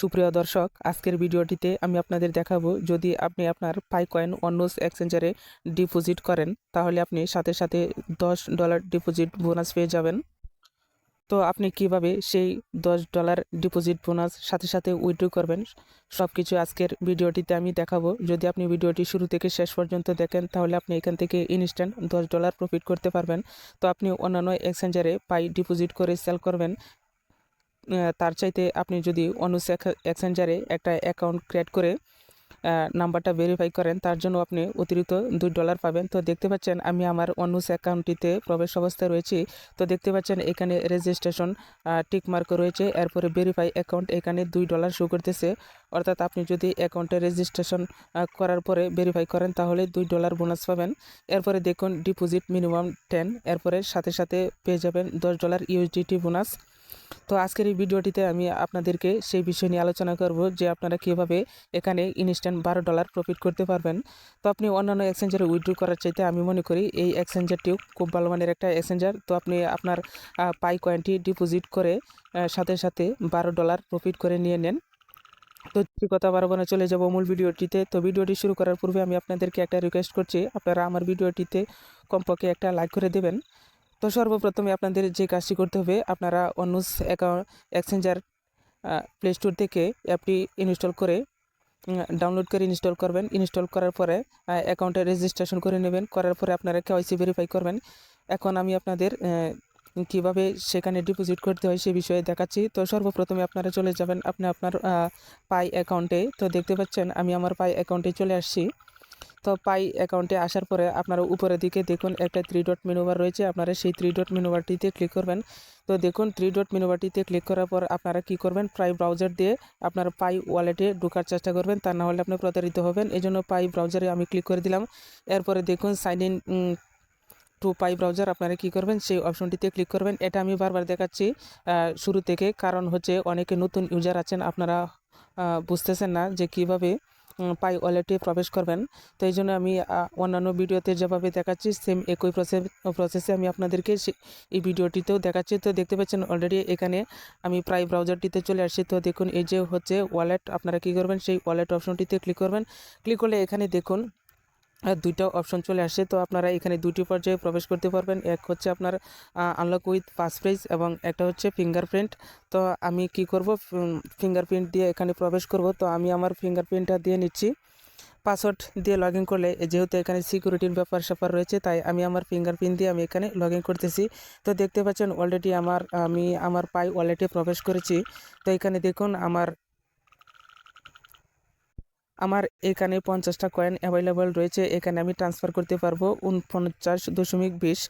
সুপ্রিয় দর্শক, আজকের ভিডিওটিতে আমি আপনাদের দেখাবো, যদি আপনি আপনার পাই কয়েন অন্য এক্সচেঞ্জারে ডিপোজিট করেন, তাহলে আপনি সাথে সাথে দশ ডলার ডিপোজিট বোনাস পেয়ে যাবেন। তো আপনি কীভাবে সেই দশ ডলার ডিপোজিট বোনাস সাথে সাথে উইথড্র করবেন সব কিছু আজকের ভিডিওটিতে আমি দেখাবো। যদি আপনি ভিডিওটি শুরু থেকে শেষ পর্যন্ত দেখেন, তাহলে আপনি এখান থেকে ইনস্ট্যান্ট দশ ডলার প্রফিট করতে পারবেন। তো আপনি অন্যান্য এক্সচেঞ্জারে পাই ডিপোজিট করে সেল করবেন তার চাইতে আপনি যদি অন্য এক্সচেঞ্জারে একটা অ্যাকাউন্ট ক্রিয়েট করে নাম্বারটা ভেরিফাই করেন, তার জন্য আপনি অতিরিক্ত দুই ডলার পাবেন। তো দেখতে পাচ্ছেন আমি আমার অন্যুস অ্যাকাউন্টটিতে প্রবেশ অবস্থায় রয়েছি। তো দেখতে পাচ্ছেন এখানে রেজিস্ট্রেশন টিক মার্ক রয়েছে। এরপরে ভেরিফাই অ্যাকাউন্ট এখানে দুই ডলার শো করতেছে। অর্থাৎ আপনি যদি অ্যাকাউন্টে রেজিস্ট্রেশন করার পরে ভেরিফাই করেন, তাহলে দুই ডলার বোনাস পাবেন। এরপরে দেখুন ডিপোজিট মিনিমাম টেন এরপরে সাথে সাথে পেয়ে যাবেন দশ ডলার ইউএসডিটি বোনাস তো আজকের এই ভিডিওটিতে আমি আপনাদেরকে সেই বিষয় নিয়ে আলোচনা করব যে আপনারা কীভাবে এখানে ইনস্ট্যান্ট বারো ডলার প্রফিট করতে পারবেন। তো আপনি অন্যান্য এক্সচেঞ্জারে উইথড্র করার চাইতে আমি মনে করি এই এক্সচেঞ্জারটিও খুব ভালো মানের একটা এক্সচেঞ্জার তো আপনি আপনার পাই কয়েনটি ডিপোজিট করে সাথে সাথে বারো ডলার প্রফিট করে নিয়ে নেন। তো কথা বারবার চলে যাব মূল ভিডিওটিতে। তো ভিডিওটি শুরু করার পূর্বে আমি আপনাদেরকে একটা রিকোয়েস্ট করছি। আপনারা আমার ভিডিওটিতে কমপক্ষে একটা লাইক করে দেবেন। তো সর্বপ্রথমে আপনাদের যে কাজটি করতে হবে, আপনারা অন্য অ্যাকাউন্ট এক্সচেঞ্জার প্লে স্টোর থেকে অ্যাপটি ইনস্টল করে ডাউনলোড করে ইনস্টল করবেন। ইনস্টল করার পরে অ্যাকাউন্টে রেজিস্ট্রেশন করে নেবেন। করার পরে আপনারা কেওয়াইসি ভেরিফাই করবেন। এখন আমি আপনাদের কীভাবে সেখানে ডিপোজিট করতে হয় সে বিষয়ে দেখাচ্ছি। তো সর্বপ্রথমে আপনারা চলে যাবেন। আপনি আপনার পাই অ্যাকাউন্টে তো দেখতে পাচ্ছেন, আমি আমার পাই অ্যাকাউন্টে চলে আসছি। তো পাই অ্যাকাউন্টে আসার পরে আপনারা উপরের দিকে দেখুন একটা থ্রি ডট মেনুবার রয়েছে, আপনারা সেই থ্রি ডট মেনুবারটিতে ক্লিক করবেন। তো দেখুন থ্রি ডট মেনুবারটিতে ক্লিক করার পর আপনারা কি করবেন? প্রাই ব্রাউজার দিয়ে আপনার পাই ওয়ালেটে ঢোকার চেষ্টা করবেন, তা না হলে আপনি প্রতারিত হবেন। এই জন্য পাই ব্রাউজারে আমি ক্লিক করে দিলাম। এরপরে দেখুন sign in to Pi browser আপনারা কি করবেন? সেই অপশনটিতে ক্লিক করবেন। এটা আমি বারবার দেখাচ্ছি শুরু থেকে, কারণ হচ্ছে অনেকে নতুন ইউজার আছেন, আপনারা বুঝতেছেন না যে কীভাবে পাই ওয়ালেটে প্রবেশ করবেন। তো এই জন্য আমি অন্যান্য ভিডিওতে যেভাবে দেখাচ্ছি সেম একই প্রসেস প্রসেসে আমি আপনাদেরকে এই ভিডিওটিতেও দেখাচ্ছি। তো দেখতে পাচ্ছেন অলরেডি এখানে আমি প্রায় ব্রাউজারটিতে চলে আসছি। তো দেখুন, এই যে হচ্ছে ওয়ালেট আপনারা কি করবেন? সেই ওয়ালেট অপশনটিতে ক্লিক করবেন। ক্লিক করলে এখানে দেখুন দুইটা অপশন চলে আসছে তো আপনারা এখানে দুটি পর্যায়ে প্রবেশ করতে পারবেন। এক হচ্ছে আপনার আনলক উইথ পাসপ্রাইজ এবং একটা হচ্ছে ফিঙ্গারপ্রিন্ট তো আমি কি করব? ফিঙ্গারপ্রিন্ট দিয়ে এখানে প্রবেশ করব। তো আমি আমার ফিঙ্গারপ্রিন্টটা দিয়ে নিচ্ছি। পাসওয়ার্ড দিয়ে লগ ইন করলে যেহেতু এখানে সিকিউরিটির ব্যাপার স্যাপার রয়েছে, তাই আমি আমার ফিঙ্গারপ্রিন্ট দিয়ে আমি এখানে লগ ইন করতেছি। তো দেখতে পাচ্ছেন অলরেডি আমার, আমি আমার পাই ওয়ালেটে প্রবেশ করেছি। তো এখানে দেখুন, আমার আমার এখানে পঞ্চাশটা কয়েন অ্যাভেলেবল রয়েছে, এখানে আমি ট্রান্সফার করতে পারব উনপঞ্চাশ দশমিক বিশ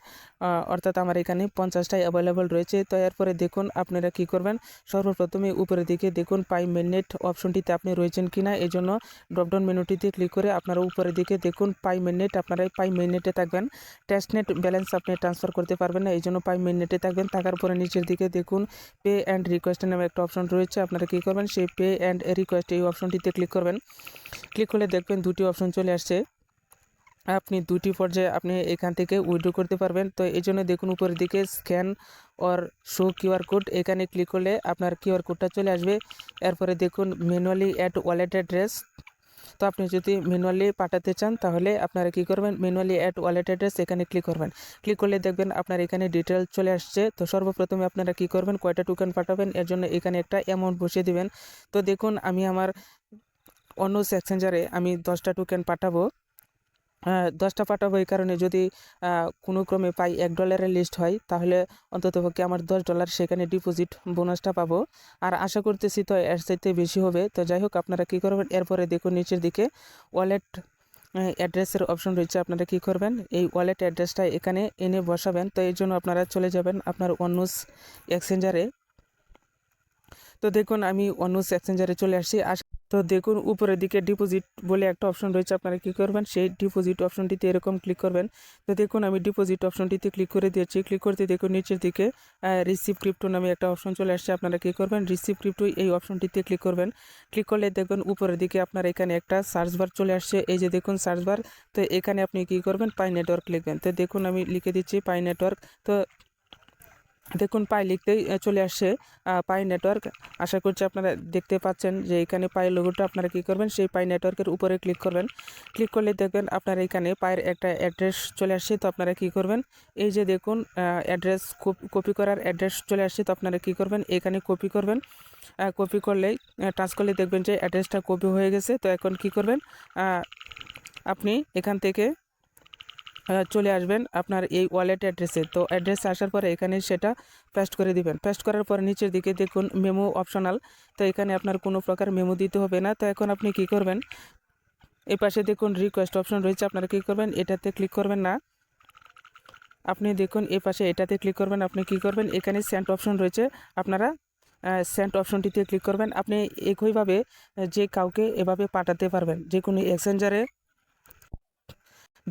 অর্থাৎ আমার এখানে পঞ্চাশটাই অ্যাভেলেবল রয়েছে। তো এরপরে দেখুন আপনারা কি করবেন, সর্বপ্রথমে উপরের দিকে দেখুন পাই মেননেট অপশনটিতে আপনি রয়েছেন কিনা এই জন্য ড্রপডাউন মেনুটিতে ক্লিক করে আপনারা উপরের দিকে দেখুন পাই মেননেট আপনারা পাই মেননেটে থাকবেন। টেস্টনেট ব্যালেন্স আপনি ট্রান্সফার করতে পারবেন না এই জন্য পাই মেননেটে থাকবেন। থাকার পরে নিচের দিকে দেখুন পে অ্যান্ড রিকোয়েস্ট নামে একটা অপশন রয়েছে, আপনারা কী করবেন, সেই পে অ্যান্ড রিকোয়েস্ট এই অপশনটিতে ক্লিক করবেন। ক্লিক করলে দেখবেন দুটি অপশন চলে আসছে। আপনি দুটি পর্যায়ে আপনি এখান থেকে উইড্রো করতে পারবেন। তো এই জন্য দেখুন উপরের দিকে scan or show QR code এখানে ক্লিক করলে আপনার কিউআর কোডটা চলে আসবে। এরপরে দেখুন ম্যানুয়ালি অ্যাড ওয়ালেট অ্যাড্রেস তো আপনি যদি ম্যানুয়ালি পাঠাতে চান, তাহলে আপনারা কি করবেন? ম্যানুয়ালি অ্যাড ওয়ালেট অ্যাড্রেস এখানে ক্লিক করবেন। ক্লিক করলে দেখবেন আপনার এখানে ডিটেল চলে আসছে। তো সর্বপ্রথমে আপনারা কি করবেন? কয়টা টোকেন পাঠাবেন? এর জন্য এখানে একটা অ্যামাউন্ট বসিয়ে দিবেন। তো দেখুন আমি আমার অন্য এক্সচেঞ্জারে আমি দশটা টোকেন পাঠাবো। দশটা পাঠাবো এই কারণে যদি কোনো ক্রমে পাই এক ডলারের লিস্ট হয়, তাহলে অন্ততপক্ষে আমার দশ ডলার সেখানে ডিপোজিট বোনাসটা পাবো। আর আশা করতেছি তো এর চাইতে বেশি হবে। তো যাই হোক, আপনারা কী করবেন? এরপরে দেখুন নিচের দিকে ওয়ালেট অ্যাড্রেসের অপশন রয়েছে, আপনারা কি করবেন? এই ওয়ালেট অ্যাড্রেসটা এখানে এনে বসাবেন। তো এই জন্য আপনারা চলে যাবেন আপনার অন্যুস এক্সচেঞ্জারে। তো দেখুন, আমি অন্যুস এক্সচেঞ্জারে চলে আসছি। আস তো দেখুন, উপরের দিকে ডিপোজিট বলে একটা অপশন রয়েছে, আপনারা কী করবেন? সেই ডিপোজিট অপশনটিতে এরকম ক্লিক করবেন। তো দেখুন, আমি ডিপোজিট অপশনটিতে ক্লিক করে দিয়েছি। ক্লিক করতে দেখুন, নিচের দিকে রিসিভ ক্রিপ্টো নামে একটা অপশন চলে আসছে। আপনারা কী করবেন? রিসিভ ক্রিপ্টো এই অপশনটিতে ক্লিক করবেন। ক্লিক করলে দেখুন, উপরের দিকে আপনার এখানে একটা সার্চ বার চলে আসছে। এই যে দেখুন সার্চ বার তো এখানে আপনি কী করবেন? পাই নেটওয়ার্ক লিখবেন। তো দেখুন, আমি লিখে দিচ্ছি পাই নেটওয়ার্ক। তো দেখুন পাই লিখতেই চলে আসছে পাই নেটওয়ার্ক আশা করছি আপনারা দেখতে পাচ্ছেন যে এখানে পাই লোগোটা আপনারা কী করবেন? সেই পাই নেটওয়ার্কের উপরে ক্লিক করবেন। ক্লিক করলে দেখবেন আপনারা এখানে পায়ের একটা অ্যাড্রেস চলে আসছে, তো আপনারা কী করবেন? এই যে দেখুন অ্যাড্রেস কপি করার অ্যাড্রেস চলে আসছে, তো আপনারা কী করবেন? এখানে কপি করবেন। কপি করলেই টাচ করলে দেখবেন যে অ্যাড্রেসটা কপি হয়ে গেছে, তো এখন কী করবেন? আপনি এখান থেকে চলে আসবেন আপনার এই ওয়ালেট অ্যাড্রেসে তো অ্যাড্রেস আসার পরে এখানে সেটা পেস্ট করে দিবেন। পেস্ট করার পরে নিচের দিকে দেখুন মেমো অপশনাল তো এখানে আপনার কোনো প্রকার মেমো দিতে হবে না। তো এখন আপনি কি করবেন? এই পাশে দেখুন রিকোয়েস্ট অপশন রয়েছে। আপনারা কী করবেন? এটাতে ক্লিক করবেন না। আপনি দেখুন এই পাশে এটাতে ক্লিক করবেন। আপনি কি করবেন? এখানে সেন্ট অপশন রয়েছে। আপনারা সেন্ট অপশনটিতে ক্লিক করবেন। আপনি একইভাবে যে কাউকে এভাবে পাঠাতে পারবেন। যে কোনো এক্সচেঞ্জারে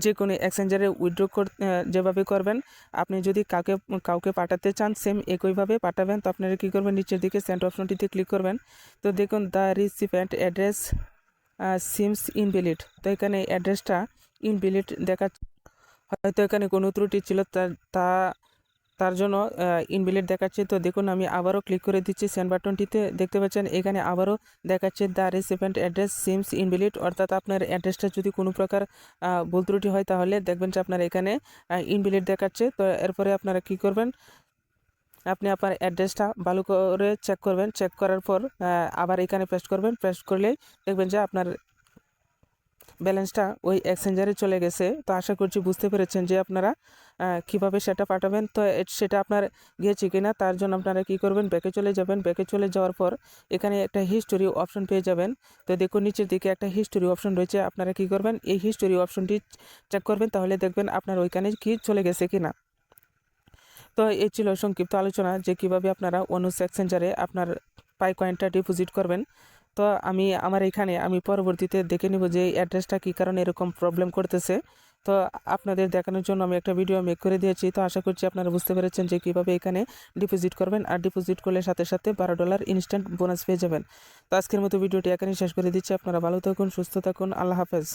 যে কোনো এক্সচেঞ্জারে উইথড্র যেভাবে করবেন, আপনি যদি কাউকে কাউকে পাঠাতে চান সেম একইভাবে পাঠাবেন, তো আপনারা কী করবেন, নিচের দিকে সেন্ট অপশনটিতে ক্লিক করবেন। তো দেখুন the recipient address seems invalid তো এখানে অ্যাড্রেসটা ইনভ্যালিড দেখা, হয়তো এখানে কোনো ত্রুটি ছিল তা তার জন্য ইনভ্যালিড দেখাচ্ছে। তো দেখুন, আমি আবারও ক্লিক করে দিচ্ছি সেন্ড বাটনটিতে দেখতে পাচ্ছেন, এখানে আবারও দেখাচ্ছে the recipient address seems invalid অর্থাৎ আপনার অ্যাড্রেসটা যদি কোনো প্রকার ভুল ত্রুটি হয়, তাহলে দেখবেন যে আপনার এখানে ইনভ্যালিড দেখাচ্ছে। তো এরপরে আপনারা কি করবেন? আপনি আপনার অ্যাড্রেসটা ভালো করে চেক করবেন। চেক করার পর আবার এখানে পেস্ট করবেন। পেস্ট করলেই দেখবেন যে আপনার ব্যালেন্সটা ওই এক্সচেঞ্জারে চলে গেছে। তো আশা করছি বুঝতে পেরেছেন যে আপনারা কীভাবে সেটা পাঠাবেন। তো সেটা আপনার গিয়েছে কিনা, তার জন্য আপনারা কি করবেন? ব্যাকে চলে যাবেন। ব্যাকে চলে যাওয়ার পর এখানে একটা হিস্টোরি অপশন পেয়ে যাবেন। তো দেখুন, নিচের দিকে একটা হিস্টোরি অপশন রয়েছে। আপনারা কি করবেন? এই হিস্টোরি অপশনটি চেক করবেন। তাহলে দেখবেন আপনার ওইখানে কি চলে গেছে কিনা। তো এই ছিল সংক্ষিপ্ত আলোচনা যে কীভাবে আপনারা অনুস এক্সচেঞ্জারে আপনার পাই কয়েনটা ডিপোজিট করবেন। তো আমি, আমার এখানে আমি পরবর্তীতে দেখে নেব যে অ্যাড্রেসটা কী কারণে এরকম প্রবলেম করতেছে। তো আপনাদের দেখানোর জন্য আমি একটা ভিডিও মেক করে দিয়েছি। তো আশা করছি আপনারা বুঝতে পেরেছেন যে কীভাবে এখানে ডিপোজিট করবেন আর ডিপোজিট করলে সাথে সাথে বারো ডলার ইনস্ট্যান্ট বোনাস পেয়ে যাবেন। তো আজকের মতো ভিডিওটি এখানেই শেষ করে দিচ্ছি। আপনারা ভালো থাকুন, সুস্থ থাকুন। আল্লাহ হাফেজ।